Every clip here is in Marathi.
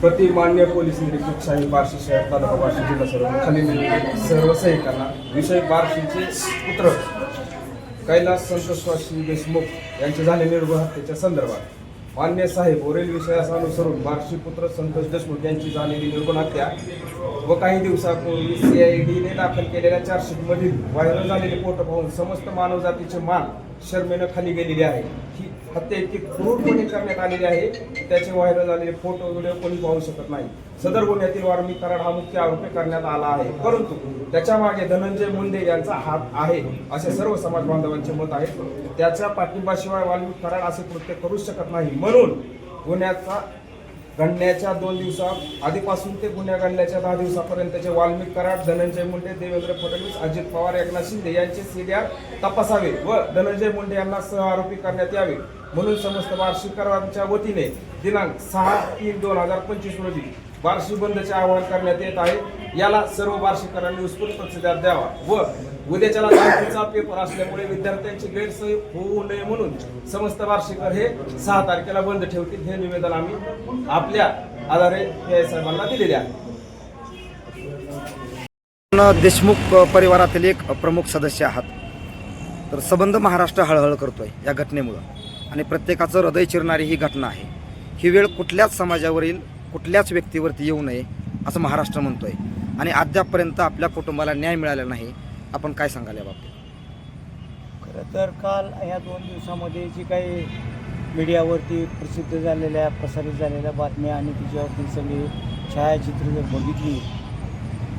प्रति मान्य पोलीस निरीक्षक शाही बार्शी शहर तालुका बार्शी जिल्हा सर्व खाली म्हणजे सर्व सैनिकांना विषय बार्शीचे पुत्र कैलास संतोषवासी देशमुख यांचे झाले निर्भय हत्येच्या संदर्भात. मान्य साहेब वरील विषयास अनुसरून बार्शी पुत्र संतोष देशमुख यांची झालेली निर्गुण हत्या व काही दिवसापूर्वी सीआयडीने दाखल केलेल्या चार्जशीटमधील व्हायरल झालेले फोटो पाहून समस्त मानवजातीचे मान शर्मेनं खाली गेलेली आहे. ही हत्या इतकी क्रूरपणे करण्यात आलेली आहे. त्याचे व्हायरल झालेले फोटो व्हिडिओ कोणी पाहू शकत नाही. सदर गुन्ह्यातील वारमी कराड हा मुख्य आरोपी करण्यात आला आहे. परंतु त्याच्यामागे धनंजय मुंडे यांचा हात आहे असे सर्व समाज बांधवांचे मत आहे. त्याच्या पाठिंबाशिवाय वाल्मिक कराड असे कृत्य करू शकत नाही. म्हणून गुन्ह्याचा घडण्याच्या दोन दिवसा आधीपासून ते गुन्हा घडल्याच्या दहा दिवसापर्यंतचे वाल्मिक कराड धनंजय मुंडे देवेंद्र फडणवीस अजित पवार एकनाथ शिंदे यांचे सीडीआर तपासावे व धनंजय मुंडे यांना सह आरोपी करण्यात यावे. म्हणून समस्त बार्शीकरांच्या वतीने दिनांक सहा तीन दोन हजार पंचवीस रोजी बार्शी बंदचे आवाहन करण्यात येत आहे. याला सर्व बार्शीकरांनी उत्स्फूर्त प्रतिसाद द्यावा व उद्याच्याला दहावीचा पेपर असल्यामुळे विद्यार्थ्यांची गैरसोय होऊ नये म्हणून समस्त बार्शीकर हे सहा तारखेला बंद ठेवतील हे निवेदन आम्ही आपल्या आधारे पी साहेबांना दिलेले आहे. देशमुख परिवारातील एक प्रमुख सदस्य आहात. तर संबंध महाराष्ट्र हळहळ करतोय या घटनेमुळं. आणि प्रत्येकाचं हृदय चिरणारी ही घटना आहे. ही वेळ कुठल्याच समाजावरील कुठल्याच व्यक्तीवरती येऊ नये असं महाराष्ट्र म्हणतो आहे आणि अद्यापपर्यंत आपल्या कुटुंबाला न्याय मिळाला नाही आपण काय सांगाल या बाबतीत? खरं तर काल या दोन दिवसामध्ये जी काही मीडियावरती प्रसिद्ध झालेल्या प्रसारित झालेल्या बातम्या आणि तिच्यावरती सगळी छायाचित्र जर बघितली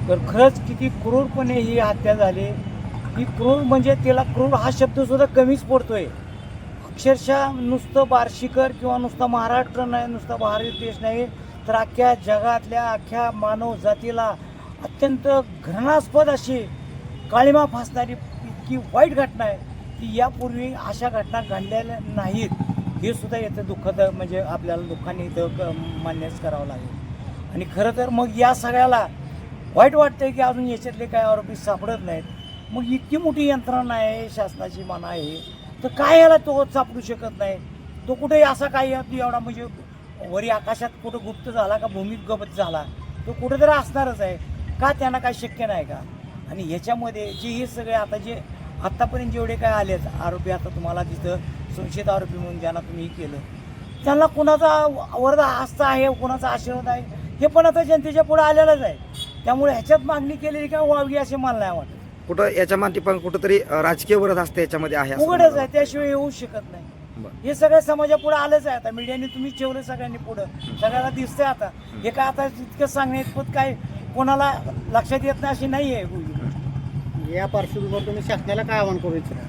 तर खरंच किती क्रूरपणे ही हत्या झाली. ही क्रूर म्हणजे त्याला क्रूर हा शब्दसुद्धा कमीच पडतोय. अक्षरशः नुसतं बार्शीकर किंवा नुसतं महाराष्ट्र नाही नुसता भारत देश नाही तर अख्ख्या जगातल्या अख्ख्या मानव जातीला अत्यंत घृणास्पद अशी काळीमा फासणारी इतकी वाईट घटना आहे की यापूर्वी अशा घटना घडलेल्या नाहीत. हे सुद्धा येतं दुःखद म्हणजे आपल्याला दुःखाने इथं क- मान्यच करावं लागेल. आणि खरं तर मग या सगळ्याला वाईट वाटतं की अजून याच्यातले काही आरोपी सापडत नाहीत. मग इतकी मोठी यंत्रणा आहे शासनाची मान आहे तर काय याला तो सापडू शकत नाही? तो कुठे असा काही एवढा म्हणजे वरी आकाशात कुठं गुप्त झाला का भूमीत गबत झाला तो कुठेतरी असणारच आहे का त्यांना काय शक्य नाही का आणि ह्याच्यामध्ये जे हे सगळे आता जे आत्तापर्यंत जेवढे काय आलेत आरोपी आता तुम्हाला तिथं संशयित आरोपी म्हणून ज्यांना तुम्ही हे केलं त्यांना कुणाचा वरदा हस्त आहे कुणाचा आशीर्वाद आहे हे पण आता जनतेच्या पुढे आलेलंच आहे त्यामुळे ह्याच्यात मागणी केलेली का व्हावी असे मला नाही वाटत कुठं याच्या मागे पण कुठंतरी राजकीय वरद असते याच्यामध्ये आहे असं उघडच आहे. त्याशिवाय येऊ शकत नाही. हे सगळ्या समाजापुढे आलंच आहे आता. मीडियाने तुम्ही ठेवलं सगळ्यांनी पुढं. सगळ्याला दिसतंय आता. हे काय आता इतकं सांगण्या इतपत काय कोणाला लक्षात येत नाही अशी नाही आहे. या पार्श्वभूमीवर तुम्ही शासनाला काय आवाहन करू इच्छिता?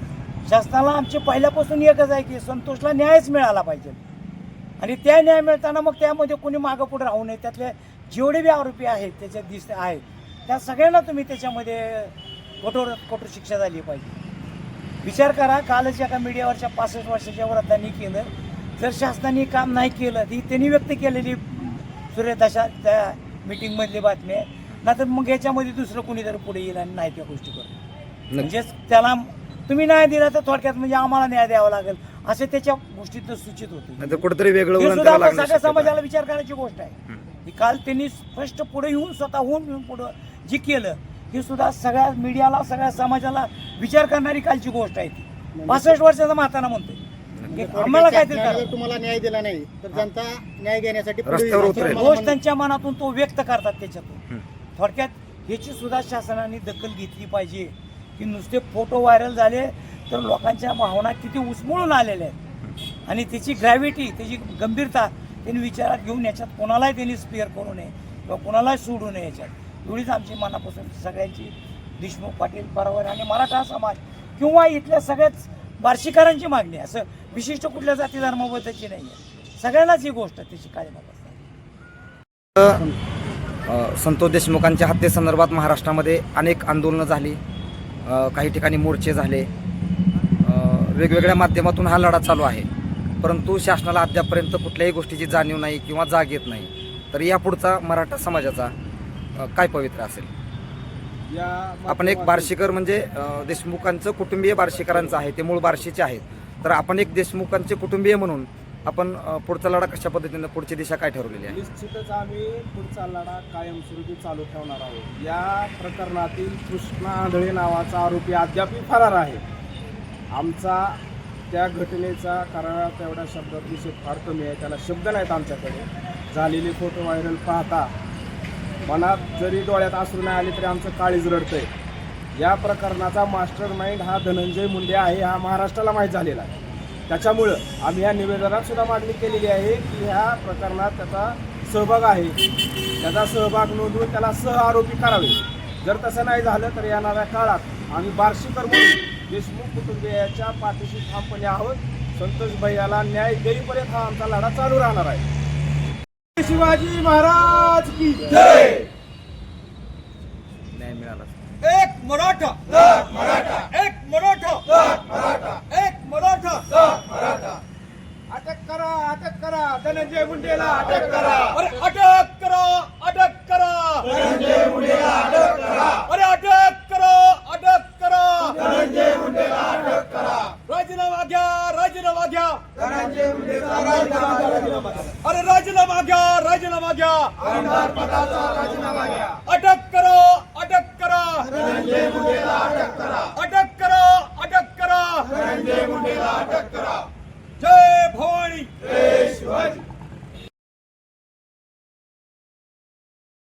शासनाला आमचे पहिल्यापासून एकच आहे की संतोषला न्यायच मिळाला पाहिजे. आणि त्या न्याय मिळताना मग त्यामध्ये कोणी मागं पुढे राहू नये. त्यातले जेवढे बी आरोपी आहेत त्याच्यात दिसत आहेत त्या सगळ्यांना तुम्ही त्याच्यामध्ये कठोर कठोर शिक्षा झाली पाहिजे. विचार करा कालच एका मीडियावरच्या पासष्ट वर्षाच्या वृद्धांनी केलं. जर शासनाने काम नाही केलं ती त्यांनी व्यक्त केलेली सूर्यदशा त्या मिटिंगमधली बातमी आहे. नाहीतर मग याच्यामध्ये दुसरं कोणीतरी पुढे येईल आणि नाही त्या गोष्टी करू नक्की. म्हणजेच त्याला तुम्ही न्याय दिला तर थोडक्यात म्हणजे आम्हाला न्याय द्यावा लागेल असे त्याच्या गोष्टीत सूचित होते. कुठेतरी वेगळं सगळ्या समाजाला. विचार करायची गोष्ट आहे. काल त्यांनी स्पष्ट पुढे येऊन स्वतःहून येऊन पुढं जी केलं हे सुद्धा सगळ्या मीडियाला सगळ्या समाजाला विचार करणारी कालची गोष्ट आहे ती. पासष्ट वर्षाचा म्हातारा म्हणतोय. की आम्हाला. जर तुम्हाला न्याय दिला नाही तर जनता न्याय घेण्यासाठी म्हण- त्यांच्या मनातून तो व्यक्त करतात त्याच्यातून. हं. थोडक्यात ह्याची सुद्धा शासनाने दखल घेतली पाहिजे. की नुसते फोटो व्हायरल झाले तर लोकांच्या भावना किती उचमळून आलेल्या आहेत. आणि त्याची ग्रॅव्हिटी त्याची गंभीरता त्यांनी विचारात घेऊन याच्यात कोणालाही त्यांनी स्पेअर करू नये किंवा कोणालाही सोडू नये याच्यात. एवढीच आमची मनापासून सगळ्यांची देशमुख पाटील बरोबर आणि मराठा समाज किंवा इथल्या सगळ्याच बार्शीकरांची मागणी आहे. असं विशिष्ट कुठल्या जाती धर्माबद्दलची नाही आहे. सगळ्यांनाच ही गोष्ट त्याची काळजी संतोष देशमुखांच्या हत्येसंदर्भात महाराष्ट्रामध्ये अनेक आंदोलनं झाली. काही ठिकाणी मोर्चे झाले. वेगवेगळ्या माध्यमातून हा लढा चालू आहे. परंतु शासनाला अद्यापर्यंत कुठल्याही गोष्टीची जाणीव नाही किंवा जाग येत नाही. तर यापुढचा मराठा समाजाचा काय पवित्र असेल? या आपण एक बार्शीकर म्हणजे देशमुखांचं कुटुंबीय बार्शीकरांचं आहे ते मूळ बार्शीचे आहेत. तर आपण एक देशमुखांचे कुटुंबीय म्हणून आपण पुढचा लढा कशा पद्धतीनं पुढची दिशा काय ठरवलेली आहे? निश्चितच आम्ही पुढचा लढा कायमस्वरूपी चालू ठेवणार आहोत. या प्रकरणातील कृष्णा आंधळे नावाचा आरोपी अद्यापही फरार आहे. आमचा त्या घटनेचा कारण तेवढ्या शब्दात निषेध फार कमी आहे. त्याला शब्द नाहीत आमच्याकडे. झालेले फोटो व्हायरल पाहता मनात जरी डोळ्यात अश्रू नाही आले तरी आमचं काळीज रडतंय. या प्रकरणाचा मास्टर माइंड हा धनंजय मुंडे आहे हा महाराष्ट्राला माहीत झालेला आहे. त्याच्यामुळं आम्ही या निवेदनात सुद्धा मागणी केलेली आहे की ह्या प्रकरणात त्याचा सहभाग आहे. त्याचा सहभाग नोंदवून त्याला सह आरोपी करावे. जर तसं नाही झालं तर येणाऱ्या काळात आम्ही बार्शीकर म्हणून देशमुख कुटुंबियाच्या पाठीशी ठामपणे आहोत. संतोष भैयाला न्याय देईपर्यंत हा आमचा लढा चालू राहणार आहे. शिवाजी महाराज की जय! न्याय मिळाला. एक मराठा! मराठा! एक मराठा! मराठा! एक मराठा! अटक करा अटक करा धनंजय मुंडेला अटक करा! अरे अटक करा अटक करा! धनंजय मुंडेला अटक करा! अरे अटक करा अटक करा! धनंजय मुंडेला अटक करा! राजीनामा घ्या राजीनामा घ्या अरे राजीनामा घ्या राजीनामा घ्या अटक करा अटक करा.